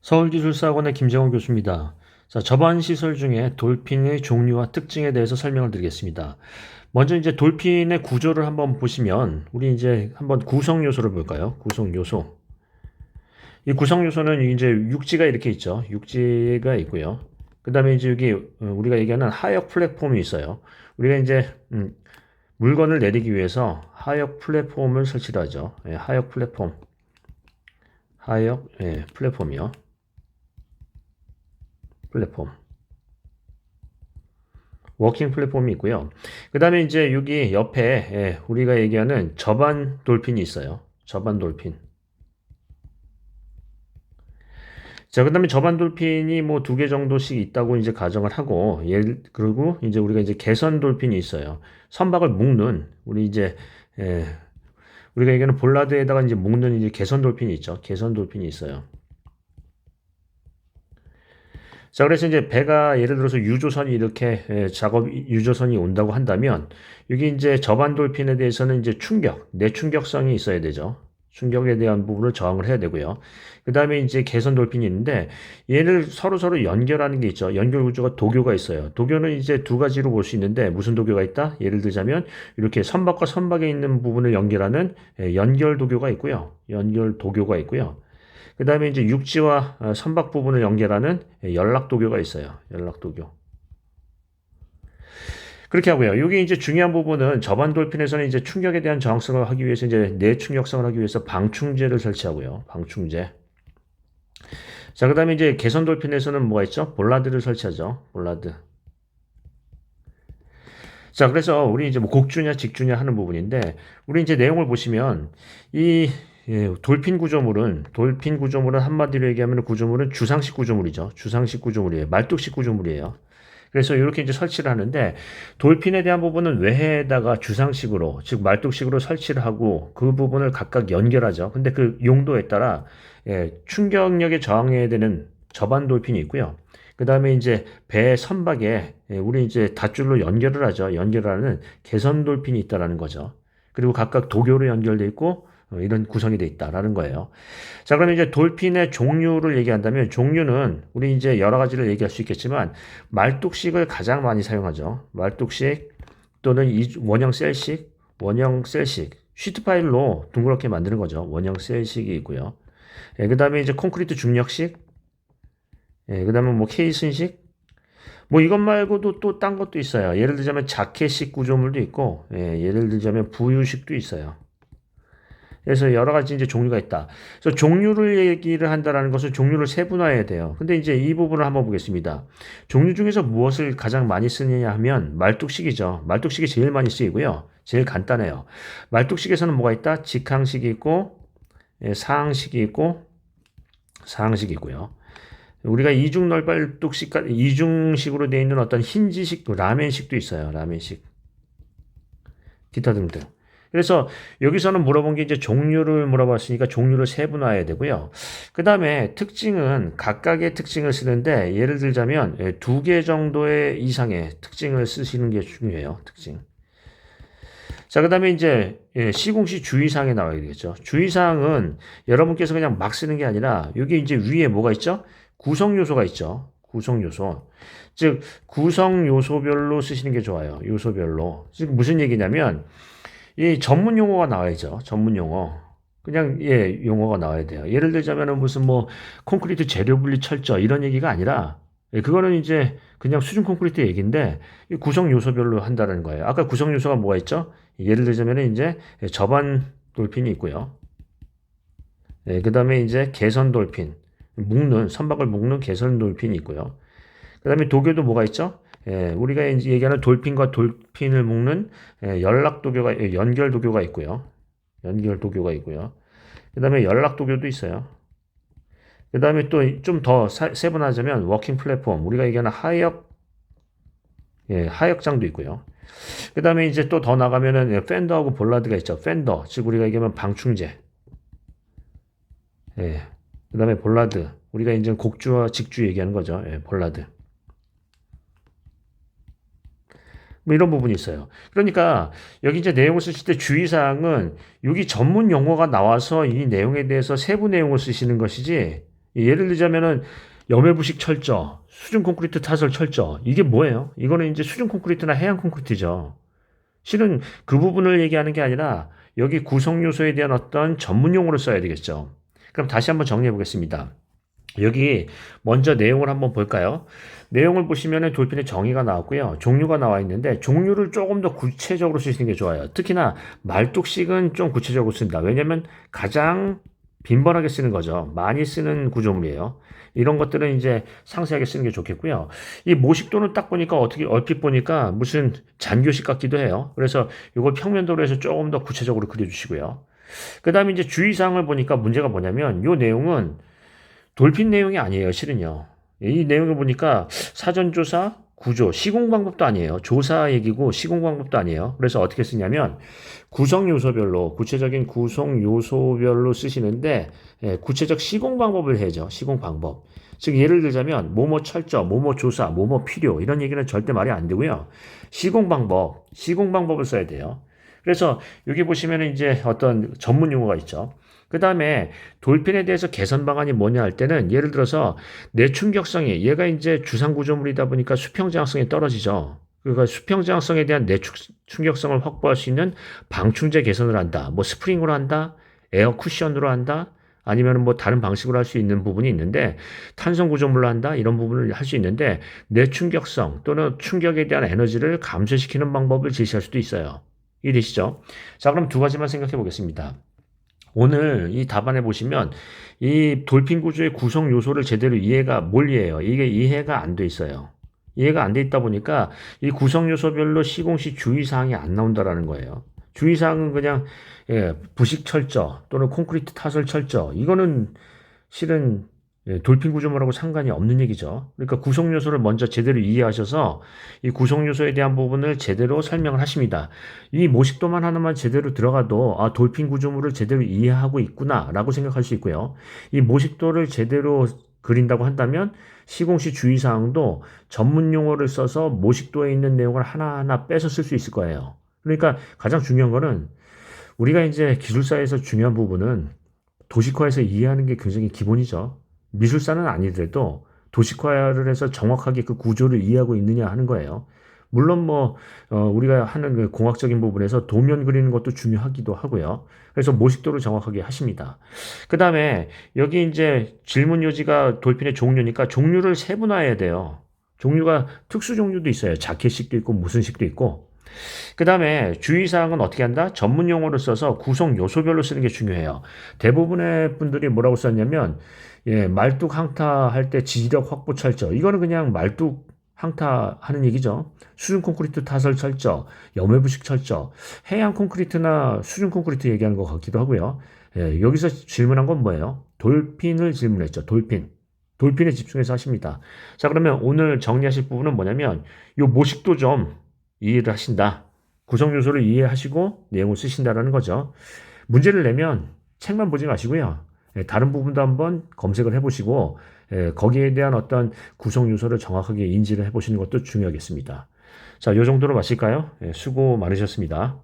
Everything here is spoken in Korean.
서울기술사학원의 김정원 교수입니다. 자, 저반 시설 중에 돌핀의 종류와 특징에 대해서 설명을 드리겠습니다. 먼저 이제 돌핀의 구조를 한번 보시면 우리 이제 한번 구성 요소를 볼까요? 구성 요소. 이 구성 요소는 이제 육지가 이렇게 있죠. 육지가 있고요. 그다음에 이제 여기 어, 우리가 얘기하는 하역 플랫폼이 있어요. 우리가 이제 음, 물건을 내리기 위해서 하역 플랫폼을 설치를 하죠. 예, 하역 플랫폼. 하역 예, 플랫폼이요. 플랫폼. 워킹 플랫폼이 있고요. 그 다음에 이제 여기 옆에 예, 우리가 얘기하는 저반 돌핀이 있어요. 저반 돌핀. 자, 그 다음에 저반 돌핀이 뭐 두 개 정도씩 있다고 이제 가정을 하고, 예를, 그리고 이제 우리가 이제 개선 돌핀이 있어요. 선박을 묶는, 우리 이제, 예, 우리가 얘기하는 볼라드에다가 이제 묶는 이제 개선 돌핀이 있죠. 개선 돌핀이 있어요. 자, 그래서 이제 배가 예를 들어서 유조선이 이렇게 예, 작업 유조선이 온다고 한다면 여기 이제 저반 돌핀에 대해서는 이제 충격, 내충격성이 있어야 되죠. 충격에 대한 부분을 저항을 해야 되고요. 그 다음에 이제 개선 돌핀이 있는데 얘를 서로 서로 연결하는 게 있죠. 연결 구조가 도교가 있어요. 도교는 이제 두 가지로 볼 수 있는데 무슨 도교가 있다? 예를 들자면 이렇게 선박과 선박에 있는 부분을 연결하는 예, 연결 도교가 있고요. 연결 도교가 있고요. 그 다음에 이제 육지와 어, 선박 부분을 연결하는 연락도교가 있어요. 연락도교. 그렇게 하고요. 여기 이제 중요한 부분은 저반 돌핀에서는 이제 충격에 대한 저항성을 하기 위해서 이제 내충격성을 하기 위해서 방충제를 설치하고요. 방충제. 자, 그 다음에 이제 개선 돌핀에서는 뭐가 있죠? 볼라드를 설치하죠. 볼라드. 자, 그래서 우리 이제 뭐 곡주냐 직주냐 하는 부분인데, 우리 이제 내용을 보시면, 이 예, 돌핀 구조물은 돌핀 구조물은 한마디로 얘기하면 구조물은 주상식 구조물이죠. 주상식 구조물이에요. 말뚝식 구조물이에요. 그래서 이렇게 이제 설치를 하는데 돌핀에 대한 부분은 외해에다가 주상식으로 즉 말뚝식으로 설치를 하고 그 부분을 각각 연결하죠. 근데 그 용도에 따라 예, 충격력에 저항해야 되는 저반 돌핀이 있고요. 그 다음에 이제 배 선박에 예, 우리 이제 닷줄로 연결을 하죠. 연결을 하는 개선 돌핀이 있다라는 거죠. 그리고 각각 도교로 연결돼 있고 어, 이런 구성이 돼 있다라는 거예요. 자, 그러면 이제 돌핀의 종류를 얘기한다면 종류는 우리 이제 여러 가지를 얘기할 수 있겠지만 말뚝식을 가장 많이 사용하죠. 말뚝식 또는 원형 셀식, 원형 셀식, 쉬트 파일로 둥그렇게 만드는 거죠. 원형 셀식이 있고요. 예, 그 다음에 이제 콘크리트 중력식, 예, 그 다음에 뭐 케이슨식, 뭐 이것 말고도 또 딴 것도 있어요. 예를 들자면 자켓식 구조물도 있고, 예, 예를 들자면 부유식도 있어요. 그래서 여러 가지 이제 종류가 있다. 그래서 종류를 얘기를 한다라는 것은 종류를 세분화해야 돼요. 근데 이제 이 부분을 한번 보겠습니다. 종류 중에서 무엇을 가장 많이 쓰느냐 하면 말뚝식이죠. 말뚝식이 제일 많이 쓰이고요. 제일 간단해요. 말뚝식에서는 뭐가 있다? 직항식이 있고 예, 상항식이 있고 상항식이 있고요. 우리가 이중 널발뚝식, 이중식으로 되어 있는 어떤 힌지식, 라멘식도 있어요. 라멘식. 기타 등등. 그래서 여기서는 물어본 게 이제 종류를 물어봤으니까 종류를 세분화해야 되고요. 그 다음에 특징은 각각의 특징을 쓰는데 예를 들자면 예, 두개 정도의 이상의 특징을 쓰시는 게 중요해요. 특징. 자, 그 다음에 이제 예, 시공시 주의사항에 나와야 되겠죠. 주의사항은 여러분께서 그냥 막 쓰는 게 아니라 여기 이제 위에 뭐가 있죠? 구성 요소가 있죠. 구성 요소. 즉, 구성 요소별로 쓰시는 게 좋아요. 요소별로. 즉, 무슨 얘기냐면, 이 전문 용어가 나와야죠. 전문 용어. 그냥 예 용어가 나와야 돼요. 예를 들자면은 무슨 뭐 콘크리트 재료 분리 철저 이런 얘기가 아니라 예, 그거는 이제 그냥 수준 콘크리트 얘기인데 구성 요소별로 한다는 거예요. 아까 구성 요소가 뭐가 있죠? 예를 들자면은 이제 저반 돌핀이 있고요. 예, 그 다음에 이제 개선 돌핀 묶는 선박을 묶는 개선 돌핀이 있고요. 그 다음에 도교도 뭐가 있죠? 예, 우리가 이제 얘기하는 돌핀과 돌핀을 묶는 예, 연락 도교가 예, 연결 도교가 있고요. 연결 도교가 있고요. 그다음에 연락 도교도 있어요. 그다음에 또 좀 더 세분하자면 워킹 플랫폼 우리가 얘기하는 하역 예, 하역장도 있고요. 그다음에 이제 또 더 나가면은 예, 팬더하고 볼라드가 있죠. 팬더 즉 우리가 얘기하면 방충제. 예. 그다음에 볼라드 우리가 이제 곡주와 직주 얘기하는 거죠. 예, 볼라드. 뭐 이런 부분이 있어요. 그러니까 여기 이제 내용을 쓰실 때 주의사항은 여기 전문 용어가 나와서 이 내용에 대해서 세부 내용을 쓰시는 것이지 예를 들자면은 염해부식 철저, 수중 콘크리트 타설 철저 이게 뭐예요? 이거는 이제 수중 콘크리트나 해양 콘크리트죠. 실은 그 부분을 얘기하는 게 아니라 여기 구성 요소에 대한 어떤 전문 용어를 써야 되겠죠. 그럼 다시 한번 정리해 보겠습니다. 여기 먼저 내용을 한번 볼까요? 내용을 보시면은 돌핀의 정의가 나왔고요. 종류가 나와 있는데 종류를 조금 더 구체적으로 쓰시는 게 좋아요. 특히나 말뚝식은 좀 구체적으로 쓴다. 왜냐면 가장 빈번하게 쓰는 거죠. 많이 쓰는 구조물이에요. 이런 것들은 이제 상세하게 쓰는 게 좋겠고요. 이 모식도는 딱 보니까 어떻게 얼핏 보니까 무슨 잔교식 같기도 해요. 그래서 이걸 평면도로 해서 조금 더 구체적으로 그려주시고요. 그 다음에 이제 주의사항을 보니까 문제가 뭐냐면 이 내용은 돌핀 내용이 아니에요, 실은요. 이 내용을 보니까 사전조사, 구조, 시공 방법도 아니에요. 조사 얘기고 시공 방법도 아니에요. 그래서 어떻게 쓰냐면 구성 요소별로 구체적인 구성 요소별로 쓰시는데 예, 구체적 시공 방법을 해죠. 시공 방법. 즉 예를 들자면 뭐뭐 철저, 뭐뭐 조사, 뭐뭐 필요 이런 얘기는 절대 말이 안 되고요. 시공 방법, 시공 방법을 써야 돼요. 그래서 여기 보시면 이제 어떤 전문 용어가 있죠. 그 다음에 돌핀에 대해서 개선 방안이 뭐냐 할 때는 예를 들어서 내충격성이 얘가 이제 주상 구조물이다 보니까 수평 장성이 떨어지죠. 그러니까 수평 장성에 대한 내충격성을 확보할 수 있는 방충제 개선을 한다. 뭐 스프링으로 한다. 에어 쿠션으로 한다. 아니면 뭐 다른 방식으로 할 수 있는 부분이 있는데 탄성 구조물로 한다 이런 부분을 할 수 있는데 내충격성 또는 충격에 대한 에너지를 감소시키는 방법을 제시할 수도 있어요. 이해되시죠? 자 그럼 두 가지만 생각해 보겠습니다. 오늘 이 답안에 보시면 이 돌핀 구조의 구성 요소를 제대로 이해가 뭘 이해해요? 이게 이해가 안 돼 있어요. 이해가 안 돼 있다 보니까 이 구성 요소별로 시공 시 주의사항이 안 나온다라는 거예요. 주의사항은 그냥 예, 부식 철저 또는 콘크리트 타설 철저 이거는 실은 예, 돌핀 구조물하고 상관이 없는 얘기죠. 그러니까 구성 요소를 먼저 제대로 이해하셔서 이 구성 요소에 대한 부분을 제대로 설명을 하십니다. 이 모식도만 하나만 제대로 들어가도 아 돌핀 구조물을 제대로 이해하고 있구나라고 생각할 수 있고요. 이 모식도를 제대로 그린다고 한다면 시공시 주의사항도 전문 용어를 써서 모식도에 있는 내용을 하나하나 빼서 쓸 수 있을 거예요. 그러니까 가장 중요한 거는 우리가 이제 기술사에서 중요한 부분은 도식화해서 이해하는 게 굉장히 기본이죠. 미술사는 아니더라도 도식화를 해서 정확하게 그 구조를 이해하고 있느냐 하는 거예요. 물론 뭐 어, 우리가 하는 그 공학적인 부분에서 도면 그리는 것도 중요하기도 하고요. 그래서 모식도를 정확하게 하십니다. 그 다음에 여기 이제 질문 요지가 돌핀의 종류니까 종류를 세분화해야 돼요. 종류가 특수 종류도 있어요. 자켓식도 있고 무슨 식도 있고. 그 다음에 주의사항은 어떻게 한다? 전문 용어를 써서 구성 요소별로 쓰는 게 중요해요. 대부분의 분들이 뭐라고 썼냐면 예, 말뚝 항타 할 때 지지력 확보 철저. 이거는 그냥 말뚝 항타 하는 얘기죠. 수중 콘크리트 타설 철저, 염해부식 철저, 해양 콘크리트나 수중 콘크리트 얘기하는 것 같기도 하고요. 예, 여기서 질문한 건 뭐예요? 돌핀을 질문했죠. 돌핀. 돌핀에 집중해서 하십니다. 자, 그러면 오늘 정리하실 부분은 뭐냐면 요 모식도 좀 이해를 하신다. 구성 요소를 이해하시고 내용을 쓰신다라는 거죠. 문제를 내면 책만 보지 마시고요. 예, 다른 부분도 한번 검색을 해보시고 예, 거기에 대한 어떤 구성 요소를 정확하게 인지를 해보시는 것도 중요하겠습니다. 자, 이 정도로 마실까요? 예, 수고 많으셨습니다.